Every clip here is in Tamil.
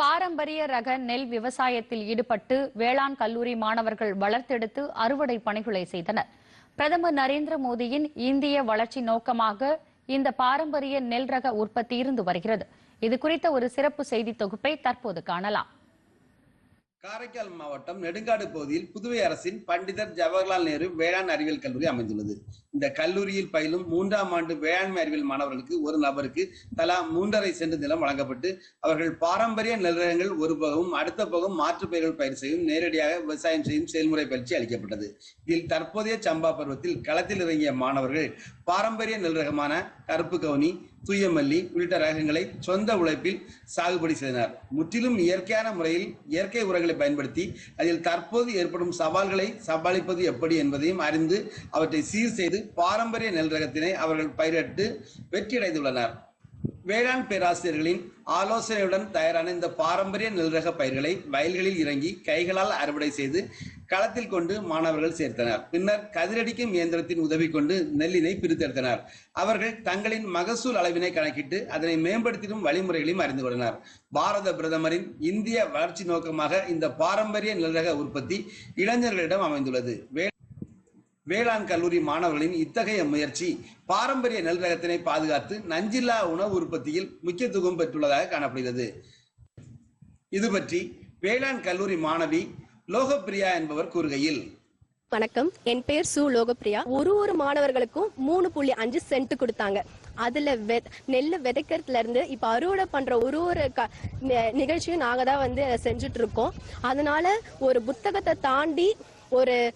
பாரம்பரிய ரக நெல் விவசாயத்தில் ஈடுபட்டு வேளாண் கல்லூரி மாணவர்கள் வளர்த்தெடுத்து அறுவடை பணிகளை செய்தனர். பிரதமர் நரேந்திர மோடியின் இந்திய வளர்ச்சி நோக்கமாக இந்த பாரம்பரிய நெல் ரக உற்பத்தி இருந்து வருகிறது. இது குறித்த ஒரு சிறப்பு செய்தி தொகுப்பை தற்போது காணலாம். காரைக்கால் மாவட்டம் நெடுங்காடு பகுதியில் புதுவை அரசின் பண்டிதர் ஜவஹர்லால் நேரு வேளாண் அறிவியல் கல்லூரி அமைந்துள்ளது. இந்த கல்லூரியில் பயிலும் மூன்றாம் ஆண்டு வேளாண்மை அறிவியல் மாணவர்களுக்கு ஒரு நபருக்கு தலா மூன்றரை சென்ட் நிலம் வழங்கப்பட்டு அவர்கள் பாரம்பரிய நெல்ரகங்கள் ஒரு பகவும் அடுத்த பகம் மாற்று பயிர்கள் பயிர் செய்யும் நேரடியாக விவசாயம் செய்யும் செயல்முறை பயிற்சி அளிக்கப்பட்டது. இதில் தற்போதைய சம்பா பருவத்தில் களத்தில் இறங்கிய மாணவர்கள் பாரம்பரிய நெல் ரகமான கருப்பு கவுனி தூயமல்லி உள்ளிட்ட ரகங்களை சொந்த உழைப்பில் சாகுபடி செய்தனர் முற்றிலும் இயற்கையான முறையில் இயற்கை உரங்களை பயன்படுத்தி அதில் தற்போது ஏற்படும் சவால்களை சமாளிப்பது எப்படி என்பதையும் அறிந்து அவற்றை சீர் செய்து பாரம்பரிய நெல் ரகத்தினை அவர்கள் பயிரிட்டு வெற்றியடைந்துள்ளனர். வேளாண் பேராசிரியர்களின் ஆலோசனையுடன் தயாரான இந்த பாரம்பரிய நெல்ரக பயிர்களை வயல்களில் இறங்கி கைகளால் அறுவடை செய்து களத்தில் கொண்டு மாணவர்கள் சேர்த்தனர். பின்னர் கதிரடிக்கும் இயந்திரத்தின் உதவி கொண்டு நெல்லினை பிரித்தெடுத்தனர் அவர்கள் தங்களின் மகசூல் அளவினை கணக்கிட்டு அதனை மேம்படுத்திடும் வழிமுறைகளையும் அறிந்து கொண்டனர். பாரத பிரதமரின் இந்திய வளர்ச்சி நோக்கமாக இந்த பாரம்பரிய நெல்ரக உற்பத்தி இளைஞர்களிடம் அமைந்துள்ளது. வேளாண் வேளாண் கல்லூரி மாணவர்களின் இத்தகைய முயற்சி பாரம்பரிய நெல் ரகத்தினை பாதுகாத்து நஞ்சில்லா உணவு உற்பத்தியில் முக்கியத்துவம் பெற்றுள்ளதாக காணப்படுகிறது. இது பற்றி வேளாண் கல்லூரி மாணவி லோகப்பிரியா என்பவர் கூறுகையில் வணக்கம். என் பேர் சு லோகப்பிரியா. ஒரு ஒரு மாணவர்களுக்கும் மூணு புள்ளி அஞ்சு சென்ட் கொடுத்தாங்க. அதுல வெ- நெல்லு விதைக்கிறதுல இருந்து இப்ப அறுவடை பண்ற ஒரு ஒரு க- நிகழ்ச்சியும் நாங்க தான் வந்து செஞ்சுட்டு இருக்கோம். அதனால ஒரு புத்தகத்தை தாண்டி ஒரு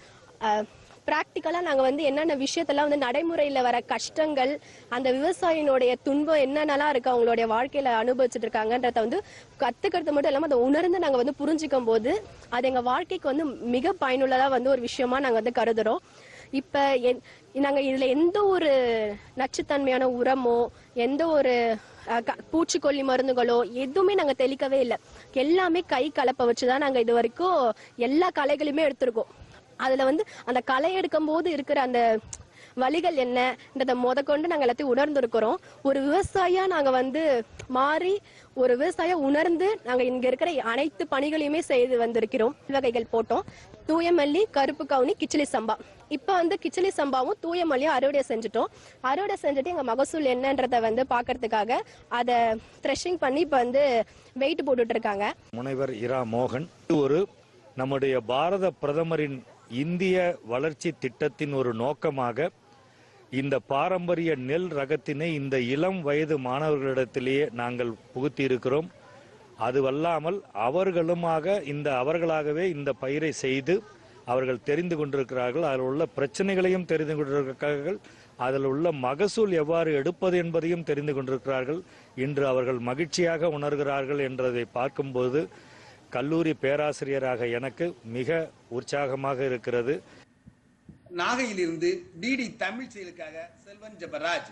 ப்ராக்டிக்கலாக நாங்கள் வந்து என்னென்ன விஷயத்தெல்லாம் வந்து நடைமுறையில் வர கஷ்டங்கள் அந்த விவசாயினுடைய துன்பம் என்னென்னலாம் இருக்கு அவங்களுடைய வாழ்க்கையில் அனுபவிச்சுட்டு இருக்காங்கன்றத வந்து கற்றுக்கிறது மட்டும் இல்லாமல் அதை உணர்ந்து நாங்கள் வந்து புரிஞ்சிக்கும் போது அது எங்கள் வாழ்க்கைக்கு வந்து மிக பயனுள்ளதாக வந்து ஒரு விஷயமா நாங்கள் வந்து கருதுறோம். இப்போ என்- நாங்கள் இதில் எந்த ஒரு நச்சுத்தன்மையான உரமோ எந்த ஒரு க- பூச்சிக்கொல்லி மருந்துகளோ எதுவுமே நாங்கள் தெளிக்கவே இல்லை. எல்லாமே கை கலப்பை வச்சு தான் நாங்கள் இது வரைக்கும் எல்லா கலைகளையுமே எடுத்திருக்கோம். அதுல வந்து அந்த களை எடுக்கும் போது இருக்கிற அந்த வழிகள் என்னன்றத முத கொண்டு நாங்க எல்லாத்தையும் உணர்ந்திருக்கிறோம். ஒரு விவசாயியா நாங்க வந்து மாறி ஒரு விவசாய உணர்ந்து நாங்க இங்க இருக்கிற அனைத்து பணிகளையுமே செய்து வந்திருக்கிறோம். வகைகள் போட்டோம். தூயமல்லி கருப்பு கவுனி கிச்சிலி சம்பா. இப்ப வந்து கிச்சிலி சம்பாவும் தூயமல்லியும் அறுவடை செஞ்சுட்டோம். அறுவடை செஞ்சுட்டு எங்க மகசூல் என்னன்றத வந்து பாக்குறதுக்காக அதை த்ரெஷிங் பண்ணி இப்ப வந்து வெயிட் போட்டுட்டு இருக்காங்க. முனைவர் இரா மோகன் ஒரு நம்முடைய பாரத பிரதமரின் இந்திய வளர்ச்சி திட்டத்தின் ஒரு நோக்கமாக இந்த பாரம்பரிய நெல் ரகத்தினை இந்த இளம் வயது மாணவர்களிடத்திலேயே நாங்கள் புகுத்தியிருக்கிறோம். அதுவல்லாமல் அவர்களுமாக இந்த அவர்களாகவே இந்த பயிரை செய்து அவர்கள் தெரிந்து கொண்டிருக்கிறார்கள். அதில் உள்ள பிரச்சனைகளையும் தெரிந்து கொண்டிருக்கிறார்கள். அதில் உள்ள மகசூல் எவ்வாறு எடுப்பது என்பதையும் தெரிந்து கொண்டிருக்கிறார்கள். இன்று அவர்கள் மகிழ்ச்சியாக உணர்கிறார்கள் என்றதை பார்க்கும்போது கல்லூரி பேராசிரியராக எனக்கு மிக உற்சாகமாக இருக்கிறது. நாகையிலிருந்து டிடி தமிழ் செயலுக்காக செல்வன் ஜெபராஜ்.